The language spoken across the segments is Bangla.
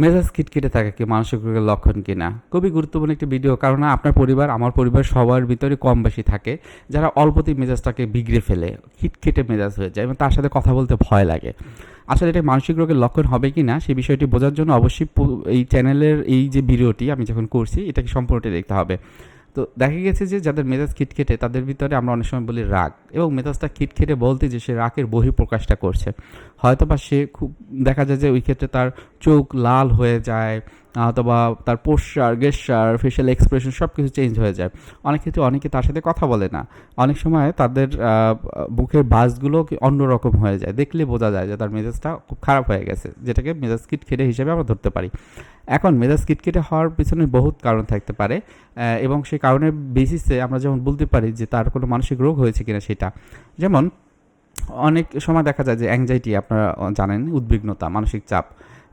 মেজাজ খিটখিটে থাকে কি, মানসিক রোগের লক্ষণ কিনা। খুবই গুরুত্বপূর্ণ একটি ভিডিও, কারণ আপনার পরিবার, আমার পরিবার সবার ভিতরে কম বেশি থাকে। যারা অল্পতেই মেজাজটাকে বিগড়ে ফেলে, খিটখিটে মেজাজ হয়ে যায় এবং তার সাথে কথা বলতে ভয় লাগে। আসলে এটা মানসিক রোগের লক্ষণ হবে কি না সেই বিষয়টি বোঝার জন্য অবশ্যই এই চ্যানেলের এই যে ভিডিওটি আমি যখন করছি, এটাকে সম্পূর্ণটি দেখতে হবে। তো দেখা গেছে যে যাদের মেজাজ খিটখেটে, তাদের ভিতরে আমরা অনেক সময় বলি রাগ এবং মেজাজটা খিটখেটে বলতে যে সে রাগের বহিঃপ্রকাশটা করছে। হয়তো বা সে খুব দেখা যায় যে ওই ক্ষেত্রে তার চোখ লাল হয়ে যায় অথবা তার পোস্টার গেস্টার ফেশিয়াল এক্সপ্রেশন সব কিছু চেঞ্জ হয়ে যায়। অনেক ক্ষেত্রে অনেকে তার সাথে কথা বলে না। অনেক সময় তাদের বুকের বাসগুলো অন্যরকম হয়ে যায়। দেখলে বোঝা যায় যে তার মেজাজটা খুব খারাপ হয়ে গেছে, যেটাকে মেজাজ কিটখিটে হিসেবে আমরা ধরতে পারি। এখন মেজাজ কিটকিটে হওয়ার পিছনে বহুত কারণ থাকতে পারে এবং সেই কারণের বেসিসে আমরা যেমন বলতে পারি যে তার কোনো মানসিক রোগ হয়েছে কিনা সেটা। যেমন অনেক সময় দেখা যায় যে অ্যাংজাইটি আপনারা জানেন, উদ্বিগ্নতা, মানসিক চাপ।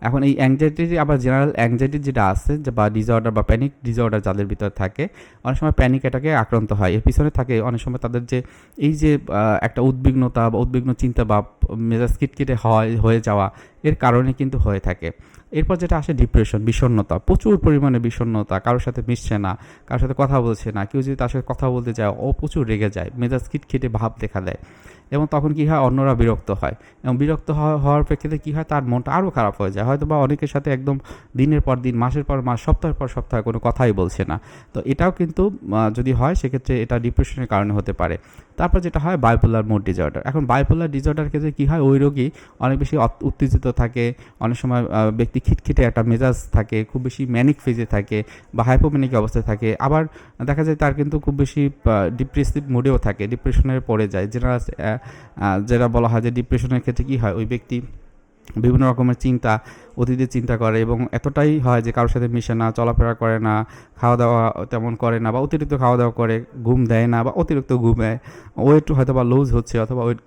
এখন এই অ্যাংজাইটি আবার জেনারেল অ্যাংজাইটি যেটা আছে বা ডিসঅর্ডার বা প্যানিক ডিসঅর্ডার যাদের ভিতরে থাকে, অনেক সময় প্যানিক অ্যাটাকে আক্রান্ত হয়। এর পিছনে থাকে অনেক সময় তাদের যে, এই যে একটা উদ্বিগ্নতা বা উদ্বিগ্ন চিন্তা বা মেজাজ কিটকিটে হয়, হয়ে যাওয়া, এর কারণে কিন্তু হয়ে থাকে। এরপর যেটা আসে ডিপ্রেশন বিষণ্ণতা, প্রচুর পরিমাণে বিষণ্ণতা, কারোর সাথে মিশছে না, কারোর সাথে কথা বলছে না, কেউ যদি তার সাথে কথা বলতে যায়, ও প্রচুর রেগে যায়, মেজাজ খিটখিটে ভাব দেখা দেয়। এবং তখন কী হয়? অন্যরা বিরক্ত হয়। এবং বিরক্ত হওয়ার প্রেক্ষিতে কী হয়? তার মনটা আরও খারাপ হয়ে যায়। হয়তো বা অনেকের সাথে একদম দিনের পর দিন, মাসের পর মাস, সপ্তাহের পর সপ্তাহে কোনো কথাই বলছে না। তো এটাও কিন্তু যদি হয়, সেক্ষেত্রে এটা ডিপ্রেশনের কারণে হতে পারে। তারপর যেটা হয় বায়োপোলার মোড ডিসঅর্ডার এখন বায়োপোলার ডিসঅর্ডার ক্ষেত্রে কী হয়? ওই রোগী অনেক বেশি উত্তেজিত থাকে, অনেক সময় ব্যক্তি খিটখিটে একটা মেজাজ থাকে, খুব বেশি ম্যানিক ফেজে থাকে বা হাইপোম্যানিক অবস্থায় থাকে। আবার দেখা যায় তার কিন্তু খুব বেশি ডিপ্রেসিভ মুডেও থাকে ডিপ্রেশনের পড়ে যায়। যেটা যেটা বলা হয় যে ডিপ্রেশনের ক্ষেত্রে কী হয়? ওই ব্যক্তি বিভিন্ন রকমের চিন্তা, অতীতের চিন্তা করে এবং এতটাই হয় যে কারোর সাথে মিশে না, চলাফেরা করে না খাওয়া দাওয়া তেমন করে না বা অতিরিক্ত খাওয়া দাওয়া করে, ঘুম দেয় না বা অতিরিক্ত ঘুমায় ওয়েট হয়তো বা লুজ হচ্ছে অথবা ওয়েট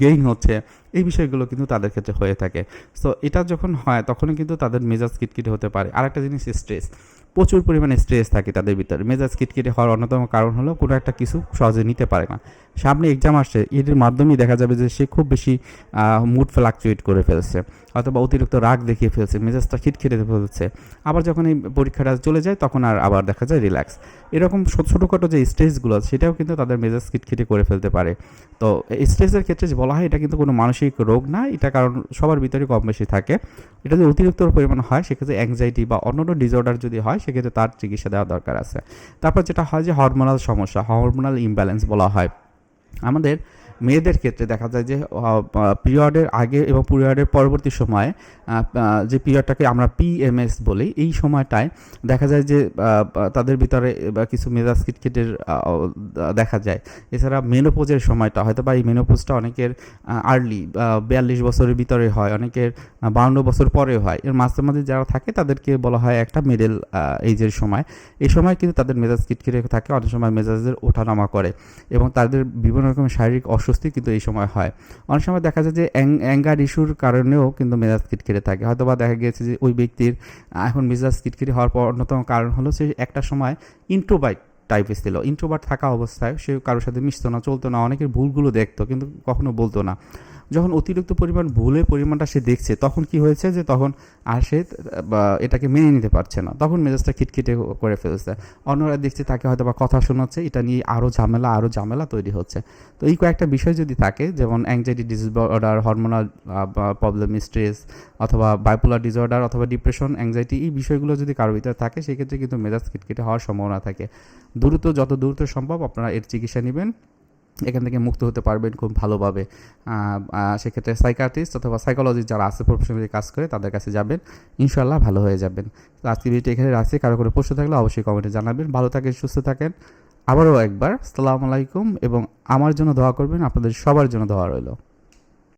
গেইন হচ্ছে, এই বিষয়গুলো কিন্তু তাদের ক্ষেত্রে হয়ে থাকে। সো এটা যখন হয়, তখনই কিন্তু তাদের মেজাজ কিটকিটে হতে পারে। আর একটা জিনিস স্ট্রেস প্রচুর পরিমাণে স্ট্রেস থাকে তাদের ভিতরে। মেজাজ কিটকিটে হওয়ার অন্যতম কারণ হলো কোনো একটা কিছু সহজে নিতে পারে না। সামনে এক্সাম আসছে, এটির মাধ্যমেই দেখা যাবে যে সে খুব বেশি মুড ফ্লাকচুয়েট করে ফেলছে, অথবা অতিরিক্ত রাগ দেখিয়ে ফেলছে, মেজাজটা খিটখিটে ফেলছে। আবার যখন এই পরীক্ষাটা চলে যায়, তখন আর আবার দেখা যায় রিল্যাক্স এরকম ছোট- ছোটোখাটো যে স্ট্রেসগুলো সেটাও কিন্তু তাদের মেজাজ খিটখিটে করে ফেলতে পারে। তো স্ট্রেসের ক্ষেত্রে যে বলা হয়, এটা কিন্তু কোনো মানসিক রোগ না, এটা কারণ সবার ভিতরে কম বেশি থাকে। এটা যদি অতিরিক্ত পরিমাণ হয়, সেক্ষেত্রে অ্যাংজাইটি বা অন্যান্য ডিসঅর্ডার যদি হয়, সেক্ষেত্রে তার চিকিৎসা দেওয়া দরকার আছে। তারপর যেটা হয় যে হরমোনাল সমস্যা হরমোনাল ইমব্যালেন্স বলা হয়। আমাদের মেয়েদের ক্ষেত্রে দেখা যায় যে পিরিয়ডের আগে এবং পিরিয়ডের পরবর্তী সময়ে যে পিরিয়ডটাকে আমরা পিএমএস বলি, এই সময়টায় দেখা যায় যে তাদের ভিতরে কিছু মেজাজ কিটকিটের দেখা যায়। এছাড়া মেনোপোজের সময়টা হয়তো বা এই মেনোপোজটা অনেকের আর্লি বিয়াল্লিশ বছরের ভিতরে হয়, অনেকের বাউন্ন বছর পরে হয়। এর মাঝে মাঝে যারা থাকে, তাদেরকে বলা হয় একটা মিডল এইজের সময়। এই সময় কিন্তু তাদের মেজাজ কিটকিটে থাকে, অনেক সময় মেজাজের ওঠানামা করে এবং তাদের বিভিন্ন রকমের শারীরিক অস্বস্তি কিন্তু এই সময় হয়। অনেক সময় দেখা যায় যে অ্যাঙ্গার ইস্যুর কারণেও কিন্তু মেজাজ কিটকিটে থাকে। হয়তো বা দেখা গিয়েছে যে ওই ব্যক্তির এখন মেজাজ কিটকিটে হওয়ার পর অন্যতম কারণ হলো সে একটা সময় ইন্ট্রোবাইট টাইপের ছিল। ইন্ট্রোবার্ট থাকা অবস্থায় সে কারোর সাথে মিশতো না, চলতো না, অনেকের ভুলগুলো দেখতো, কিন্তু কখনো বলতো না। যখন অতিরিক্ত পরিমাণ ভুলের পরিমাণটা সে দেখছে, তখন কি হয়েছে যে তখন আর সে এটাকে মেনে নিতে পারছে না। তখন মেজাজটা খিটখিটে করে ফেলছে। অন্যরা দেখছে তাকে হয়তো বা কথা শোনাচ্ছে, এটা নিয়ে আরও ঝামেলা আরও ঝামেলা তৈরি হচ্ছে। তো এই কয়েকটা বিষয় যদি থাকে, যেমন anxiety disorder hormonal problem stress অথবা বাইপোলার ডিসঅর্ডার অথবা ডিপ্রেশন অ্যাংজাইটি এই বিষয়গুলো যদি কারোর ভিতরে থাকে, সেক্ষেত্রে কিন্তু মেজাজ খিটখিটে হওয়ার সম্ভাবনা থাকে। দ্রুত, যত দ্রুত সম্ভব আপনারা এর চিকিৎসা নেবেন। এখান থেকে মুক্ত হতে পারবেন খুব ভালোভাবে। সেক্ষেত্রে সাইকার্টিস্ট অথবা সাইকোলজিস্ট যারা আছে প্রফেশনালি কাজ করে তাদের কাছে যাবেন ইনশাল্লাহ ভালো হয়ে যাবেন। তো আজকে ভিডিওটি এখানে রাখছি। কারও কোনো প্রশ্ন থাকলে অবশ্যই কমেন্টে জানাবেন। ভালো থাকেন, সুস্থ থাকেন। আবারও একবার, সালাম আলাইকুম এবং আমার জন্য দোয়া করবেন, আপনাদের সবার জন্য দোয়া রইল।